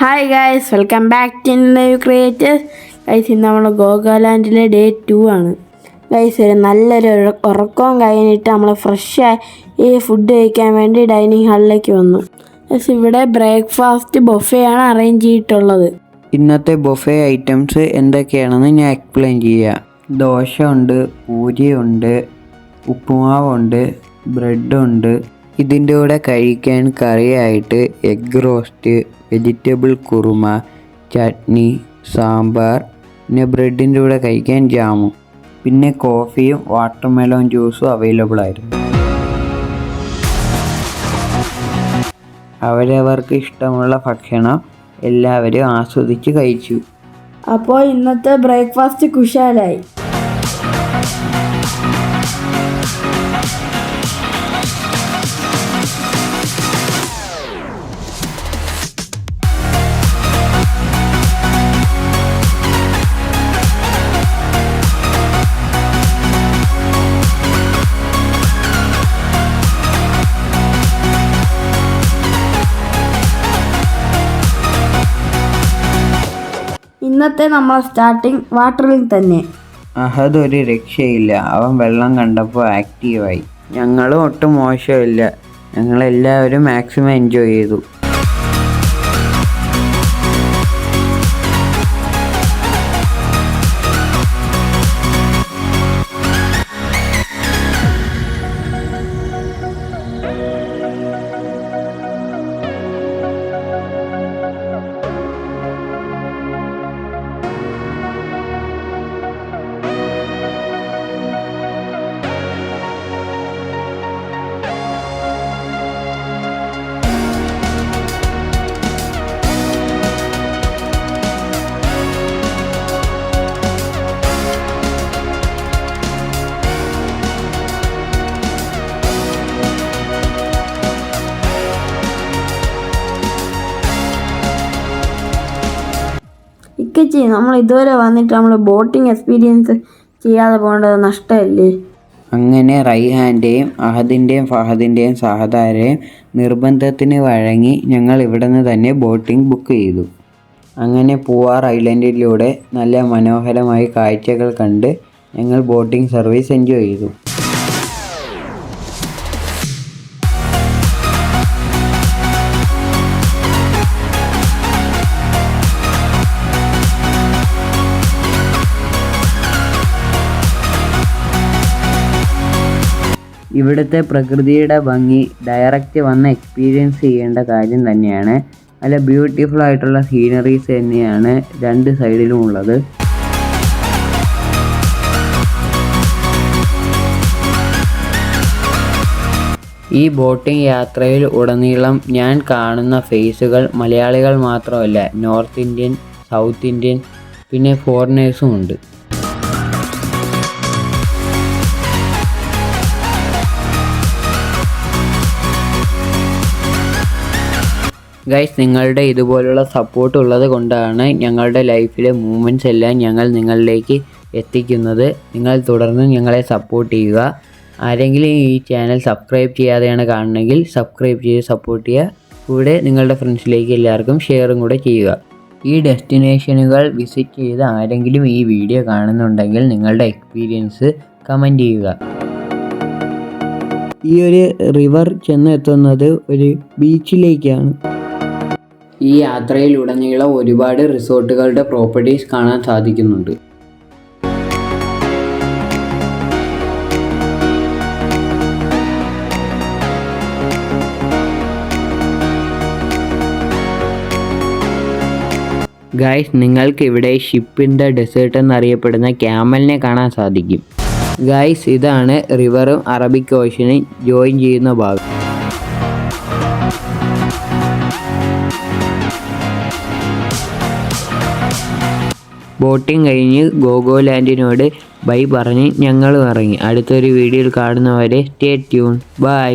Hi guys welcome back to live creators guys ഇന്ന് നമ്മൾ ഗോഗാലാൻഡിലെ ഡേ ടു ആണ്. ഗൈസ് ഒരു നല്ലൊരു ഉറ- ഉറക്കവും കഴിഞ്ഞിട്ട് നമ്മൾ ഫ്രഷായി ഈ ഫുഡ് കഴിക്കാൻ വേണ്ടി ഡൈനിങ് ഹാളിലേക്ക് വന്നു. ഗൈസ് ഇവിടെ ബ്രേക്ക്ഫാസ്റ്റ് ബൊഫയാണ് അറേഞ്ച് ചെയ്തിട്ടുള്ളത്. ഇന്നത്തെ ബൊഫെ ഐറ്റംസ് എന്തൊക്കെയാണെന്ന് ഞാൻ എക്സ്പ്ലെയിൻ ചെയ്യാം. ദോശ ഉണ്ട് പൂരിയുണ്ട് ഉപ്പുമാവുണ്ട് ബ്രെഡുണ്ട് ഇതിന്റെ കൂടെ കഴിക്കാൻ കറിയായിട്ട് egg roast vegetable kurma chutney sambar പിന്നെ ബ്രെഡിന്റെ കൂടെ കഴിക്കാൻ ജാമും. പിന്നെ കോഫിയും വാട്ടർമെലോൺ ജ്യൂസും അവൈലബിൾ ആയിരുന്നു. അവരവർക്ക് ഇഷ്ടമുള്ള ഭക്ഷണം എല്ലാവരും ആസ്വദിച്ച് കഴിച്ചു. അപ്പോൾ ഇന്നത്തെ ബ്രേക്ക്ഫാസ്റ്റ് കുശാലായി. ഇന്നത്തെ നമ്മളെ സ്റ്റാർട്ടിങ് വാട്ടറിൽ തന്നെ. അഹദ് ഒരു രക്ഷയില്ല. അവൻ വെള്ളം കണ്ടപ്പോൾ ആക്റ്റീവായി ഞങ്ങളും ഒട്ടും മോശമില്ല. ഞങ്ങളെല്ലാവരും മാക്സിമം എൻജോയ് ചെയ്തു. ഇക്കച്ചി നമ്മൾ ഇതുവരെ വന്നിട്ട് നമ്മൾ ബോട്ടിംഗ് എക്സ്പീരിയൻസ് ചെയ്യാതെ പോകേണ്ടത് നഷ്ടമല്ലേ? അങ്ങനെ റൈഹാന്റെയും അഹദിന്റെയും ഫഹദിന്റെയും സഹതാരെയും നിർബന്ധത്തിന് വഴങ്ങി ഞങ്ങൾ ഇവിടെ നിന്ന് തന്നെ ബോട്ടിംഗ് ബുക്ക് ചെയ്തു. അങ്ങനെ പൂവാർ ഐലൻഡിലൂടെ നല്ല മനോഹരമായ കാഴ്ചകൾ കണ്ട് ഞങ്ങൾ ബോട്ടിംഗ് സർവീസ് എൻജോയ് ചെയ്തു. ഇവിടുത്തെ പ്രകൃതിയുടെ ഭംഗി ഡയറക്റ്റ് വന്ന് എക്സ്പീരിയൻസ് ചെയ്യേണ്ട കാര്യം തന്നെയാണ്. നല്ല ബ്യൂട്ടിഫുൾ ആയിട്ടുള്ള സീനറീസ് തന്നെയാണ് രണ്ട് സൈഡിലും ഉള്ളത്. ഈ ബോട്ടിംഗ് യാത്രയിൽ ഉടനീളം ഞാൻ കാണുന്ന ഫേസുകൾ മലയാളികൾ മാത്രമല്ല നോർത്ത് ഇന്ത്യൻ സൗത്ത് ഇന്ത്യൻ പിന്നെ ഫോറിനേഴ്സും ഉണ്ട്. ഗൈസ് നിങ്ങളുടെ ഇതുപോലുള്ള സപ്പോർട്ട് ഉള്ളത് കൊണ്ടാണ് ഞങ്ങളുടെ ലൈഫിലെ മൂമെന്റ്സ് എല്ലാം ഞങ്ങൾ നിങ്ങളിലേക്ക് എത്തിക്കുന്നത്. നിങ്ങൾ തുടർന്നും ഞങ്ങളെ സപ്പോർട്ട് ചെയ്യുക. ആരെങ്കിലും ഈ ചാനൽ സബ്സ്ക്രൈബ് ചെയ്യാതെയാണ് കാണണമെങ്കിൽ സബ്സ്ക്രൈബ് ചെയ്ത് സപ്പോർട്ട് ചെയ്യുക. കൂടെ നിങ്ങളുടെ ഫ്രണ്ട്സിലേക്ക് എല്ലാവർക്കും ഷെയറും കൂടെ ചെയ്യുക. ഈ ഡെസ്റ്റിനേഷനുകൾ വിസിറ്റ് ചെയ്ത് ആരെങ്കിലും ഈ വീഡിയോ കാണുന്നുണ്ടെങ്കിൽ നിങ്ങളുടെ എക്സ്പീരിയൻസ് കമന്റ് ചെയ്യുക. ഈ ഒരു റിവർ ചെന്നെത്തുന്നത് ഒരു ബീച്ചിലേക്കാണ് ഈ യാത്രയിലുടനീളം ഒരുപാട് റിസോർട്ടുകളുടെ പ്രോപ്പർട്ടീസ് കാണാൻ സാധിക്കുന്നുണ്ട്. ഗായ്സ് നിങ്ങൾക്ക് ഇവിടെ ഷിപ്പ് ഇൻ ദ ഡെസേർട്ട് എന്നറിയപ്പെടുന്ന ക്യാമലിനെ കാണാൻ സാധിക്കും. ഗായ്സ് ഇതാണ് റിവറും അറബിക് ഓഷനും ജോയിൻ ചെയ്യുന്ന ഭാഗം. ബോട്ടിംഗ് കഴിഞ്ഞ് ഗോഗോലാൻഡിനോട് ബൈ പറഞ്ഞ് ഞങ്ങളും ഇറങ്ങി. അടുത്തൊരു വീഡിയോയിൽ കാണുന്നവരെ സ്റ്റേ ട്യൂൺ. ബൈ.